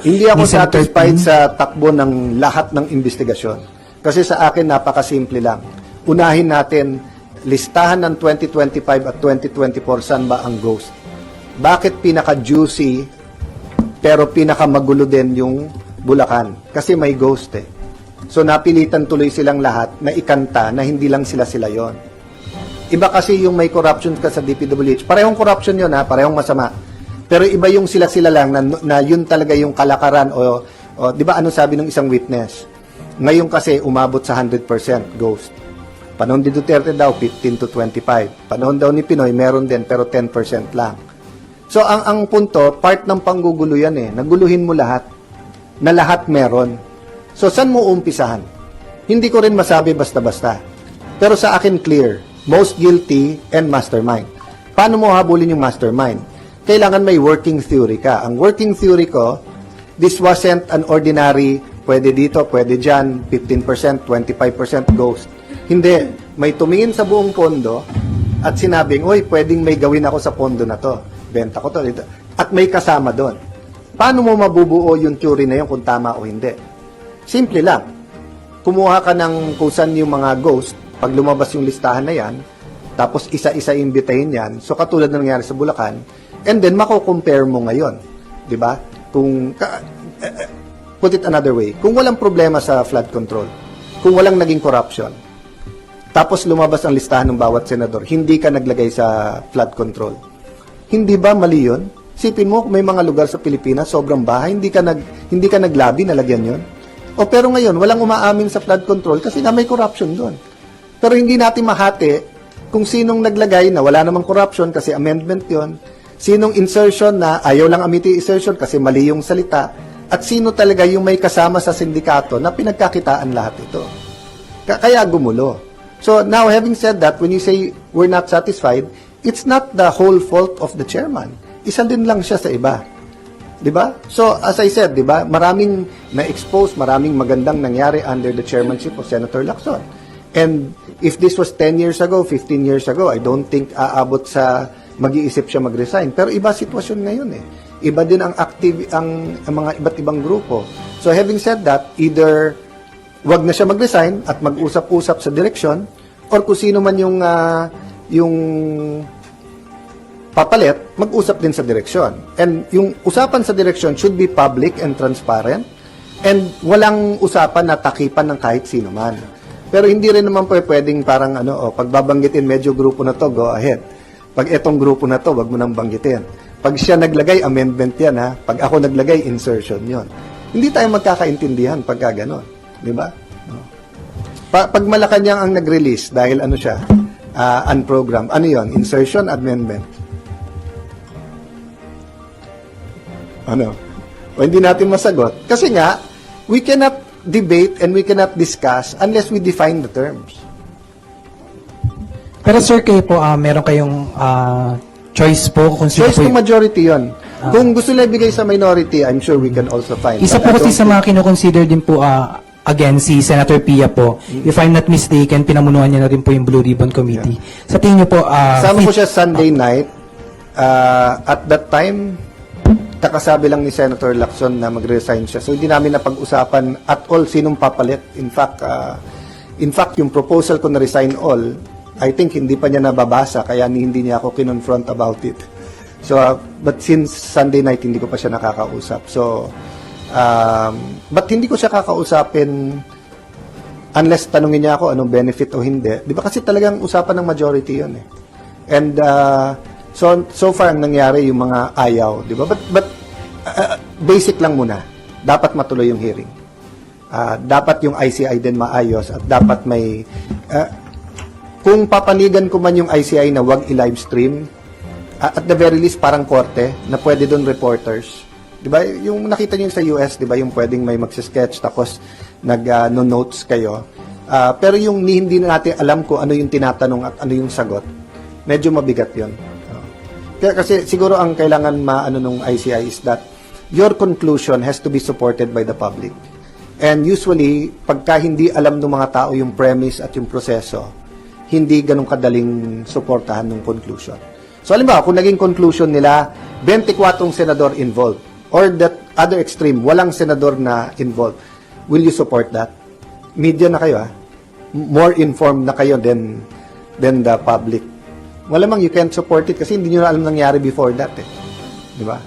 Hindi ako Senator satisfied Ping. sa takbo ng lahat ng investigasyon. Kasi sa akin, napakasimple lang. Unahin natin, listahan ng 2025 at 2024, saan ba ang ghost? Bakit pinaka-juicy, pero pinaka-magulo din yung Bulacan? Kasi may ghost eh. So napilitan tuloy silang lahat na ikanta na hindi lang sila sila yon. Iba kasi yung may corruption ka sa DPWH. Parehong corruption yun ha, parehong masama. Pero iba yung sila-sila lang na, na yun talaga yung kalakaran o, o di ba ano sabi ng isang witness? Ngayon kasi umabot sa 100% ghost. Panahon ni Duterte daw 15 to 25. Panahon daw ni Pinoy meron din pero 10% lang. So ang ang punto, part ng panggugulo yan eh. Naguluhin mo lahat. Na lahat meron. So saan mo umpisahan? Hindi ko rin masabi basta-basta. Pero sa akin clear, most guilty and mastermind. Paano mo habulin yung mastermind? Kailangan may working theory ka. Ang working theory ko, this wasn't an ordinary, pwede dito, pwede dyan, 15%, 25% ghost. Hindi. May tumingin sa buong pondo at sinabing, uy, pwedeng may gawin ako sa pondo na to. Benta ko to. Dito. At may kasama doon. Paano mo mabubuo yung theory na yun kung tama o hindi? Simple lang. Kumuha ka ng kung saan yung mga ghost, pag lumabas yung listahan na yan, tapos isa-isa imbitahin yan, so katulad na nangyari sa Bulacan, and then mako-compare mo ngayon. Di ba? Kung, ka, eh, eh, put it another way, kung walang problema sa flood control, kung walang naging corruption, tapos lumabas ang listahan ng bawat senador, hindi ka naglagay sa flood control. Hindi ba mali yun? Sipin mo, may mga lugar sa Pilipinas, sobrang bahay, hindi ka, nag, hindi ka naglabi na lagyan yun. O pero ngayon, walang umaamin sa flood control kasi nga may corruption doon. Pero hindi natin mahati kung sinong naglagay na wala namang corruption kasi amendment yon, sinong insertion na ayaw lang amiti insertion kasi mali yung salita, at sino talaga yung may kasama sa sindikato na pinagkakitaan lahat ito. Ka- Kaya gumulo. So now having said that, when you say we're not satisfied, it's not the whole fault of the chairman. Isa din lang siya sa iba. 'Di ba? So as I said, 'di ba, maraming na-expose, maraming magandang nangyari under the chairmanship of Senator Lacson. And if this was 10 years ago, 15 years ago, I don't think aabot sa mag-iisip siya mag-resign. Pero iba sitwasyon ngayon eh. Iba din ang active ang, ang mga iba't ibang grupo. So having said that, either wag na siya mag-resign at mag-usap-usap sa direksyon or kung sino man yung ah, yung papalit, mag-usap din sa direksyon. And yung usapan sa direksyon should be public and transparent and walang usapan na takipan ng kahit sino man. Pero hindi rin naman pwedeng parang ano, oh, pag babanggitin medyo grupo na to, go ahead. Pag etong grupo na to, wag mo nang banggitin. Pag siya naglagay, amendment yan ha. Pag ako naglagay, insertion yon. Hindi tayo magkakaintindihan pagka ganon. Di ba? Pa- pag Malacanang ang nag-release dahil ano siya, ah, unprogrammed, ano yon? Insertion, amendment. Ano? O hindi natin masagot. Kasi nga, we cannot debate and we cannot discuss unless we define the terms. Pero sir, kayo po, ah, meron kayong ah, choice po kung sino Choice po to yung- majority yon. Kung gusto nila ibigay sa minority, I'm sure we can also find. Isa But po I kasi don't sa mga kinoconsider din po ah, again si Senator Pia po. If I'm not mistaken, pinamunuan niya na rin po yung Blue Ribbon Committee. Sa tingin niyo po, ah, Kasama ko fit- siya Sunday night. Uh, at that time, kakasabi lang ni Senator Lacson na mag-resign siya. So hindi namin napag-usapan at all sinong papalit. In fact, uh, in fact yung proposal ko na resign all, I think hindi pa niya nababasa kaya hindi niya ako kinonfront about it. So, uh, but since Sunday night, hindi ko pa siya nakakausap. So, um, but hindi ko siya kakausapin unless tanungin niya ako anong benefit o hindi. Di ba kasi talagang usapan ng majority yun eh. And uh, so so far ang nangyari yung mga ayaw, di ba? But but uh, basic lang muna. Dapat matuloy yung hearing. Ah, dapat yung ICI din maayos at dapat may uh, kung papanigan ko man yung ICI na wag i-live stream, ah, at the very least parang korte na pwede doon reporters. 'Di ba? Yung nakita niyo sa US, 'di ba, yung pwedeng may magse-sketch tapos nag ah, notes kayo. Ah, pero yung hindi natin alam ko ano yung tinatanong at ano yung sagot, medyo mabigat 'yon. Kaya kasi siguro ang kailangan maano nung ICI is that your conclusion has to be supported by the public. And usually, pagka hindi alam ng mga tao yung premise at yung proseso, hindi ganun kadaling suportahan ng conclusion. So, halimbawa, kung naging conclusion nila, 24 senador involved, or that other extreme, walang senador na involved. Will you support that? Media na kayo, ah. M- More informed na kayo than, than the public. Malamang you can't support it kasi hindi nyo alam nangyari before that, eh. Di ba?